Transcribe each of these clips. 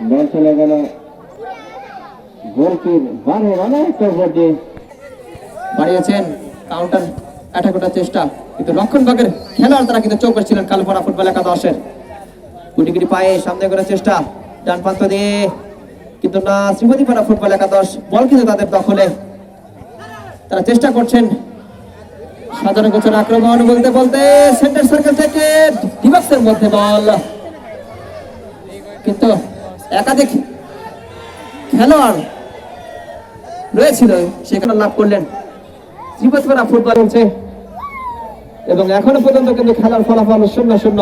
থেকে চলে গেল। বাড়িয়েছেন। কাউন্টার চেষ্টা। কিন্তু রক্ষণভাগের খেলোয়াড় তারা কিন্তু চৌকস ছিলেন কালপনা ফুটবল একাদশের। গুটি গুটি পায়ে সামনে করার চেষ্টা। ডান প্রান্ত দিয়ে কিন্তু না, শ্রীমতীপাড়া ফুটবল একাদশ। বল কিন্তু তাদের দখলে। তারা চেষ্টা করছেন সাধারণ গোচর আক্রমণ বলতে বলতে সেন্টার সার্কেল থেকে ডিবক্সের মধ্যে বল। কিন্তু একাধিক খেলোয়াড় রয়েছিল, সেখানে লাভ করলেন। ত্রিপতিপাড়া ফুটবল চলছে। এবং এখনও পর্যন্ত কিন্তু খেলার ফলাফল শূন্য শূন্য।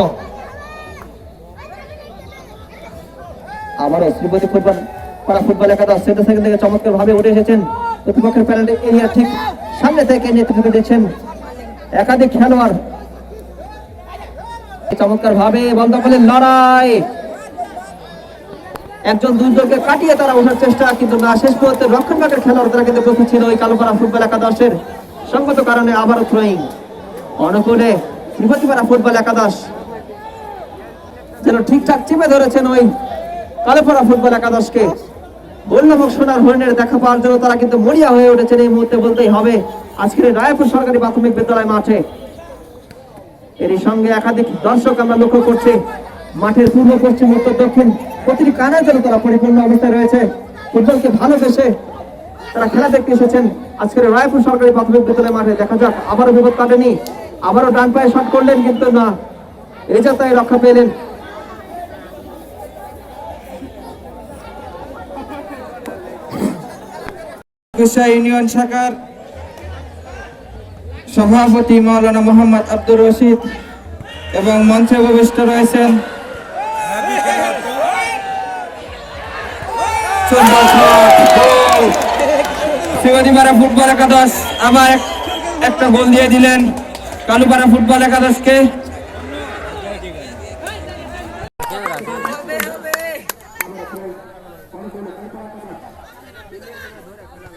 আবারও শ্রীপতি ফুটবল, পাড়া ফুটবল একাদশ সেন্টার সার্কেল থেকে চমৎকার ভাবে উঠে এসেছেন। প্রতিপক্ষের প্যানেল এরিয়া ঠিক সামনে থেকে নেতৃত্ব দিচ্ছেন। একাধিক খেলোয়াড়। চমৎকার ভাবে বল দখলের লড়াই। একজন দুজনকে কাটিয়ে তারা ওঠার চেষ্টা, কিন্তু না, শেষ পর্যন্ত রক্ষণভাগের খেলোয়াড় তারা কিন্তু প্রস্তুত ছিল ওই কালোপাড়া ফুটবল একাদশের সঙ্গত কারণে আবারও থ্রোয়িং অনুকূলে ত্রিপতিপাড়া ফুটবল একাদশ যেন ঠিকঠাক চেপে ধরেছেন ওই কালোপাড়া ফুটবল একাদশকে। গোলনামক সোনার হরিণের দেখা পাওয়ার জন্য তারা কিন্তু মরিয়া হয়ে উঠেছেন। এই মুহূর্তে বলতেই হবে, আজকের রায়পুর সরকারি প্রাথমিক বিদ্যালয় মাঠে। এরই সঙ্গে একাধিক দর্শক আমরা লক্ষ্য করছি, মাঠের পূর্ব, পশ্চিম, উত্তর, দক্ষিণ, প্রতিটি কানের জন্য তারা পরিপূর্ণ অবস্থায় রয়েছে। ফুটবলকে ভালোবেসে তারা খেলা দেখতে এসেছেন। আজকের রায়পুর সরকারি প্রাথমিক বিদ্যালয় মাঠে দেখা যাক, আবারও বিপদ কাটেনি। আবারও ডান পায়ে শট করলেন কিন্তু না। এই যাত্রায় রক্ষা পেলেন। কুশা ইউনিয়ন শাখার সভাপতি মাওলানা মোহাম্মদ আব্দুর রশিদ এবং মঞ্চে উপবিষ্ট রয়েছেন শিবাজীপাড়া ফুটবল একাদশ। আবার একটা গোল দিয়ে দিলেন কালুপাড়া ফুটবল একাদশকে।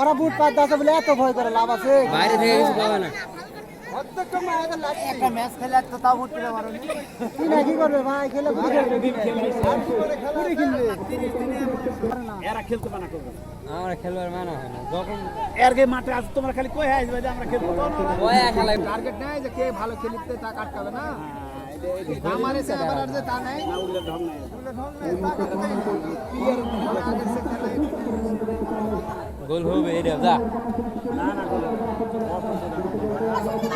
ওরা বুট পাত দাসে বলে এত ভয় করে লাভ আছে? বাইরে থেকে কিছু পাবে না। একটা ম্যাচ খেলে তো তাও বুট পেলে পারো কি না কি করবে ভাই? খেলে বুঝে পুরি কিনবে আমরা খেলবার মানা হয় না। যখন এরগে মাঠে আজ তোমরা খালি কই আসবে যে আমরা খেলব টার্গেট নাই যে কে ভালো খেলিতে তা কাটকাবে না। আমার এসে আবার আর যে তা নাই। গোল হবে এটা যা।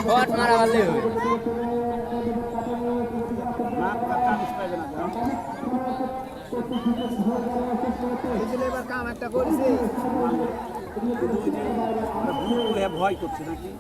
শট মারা ভালোই হবে। কাম একটা করেছে ভয় করছে নাকি?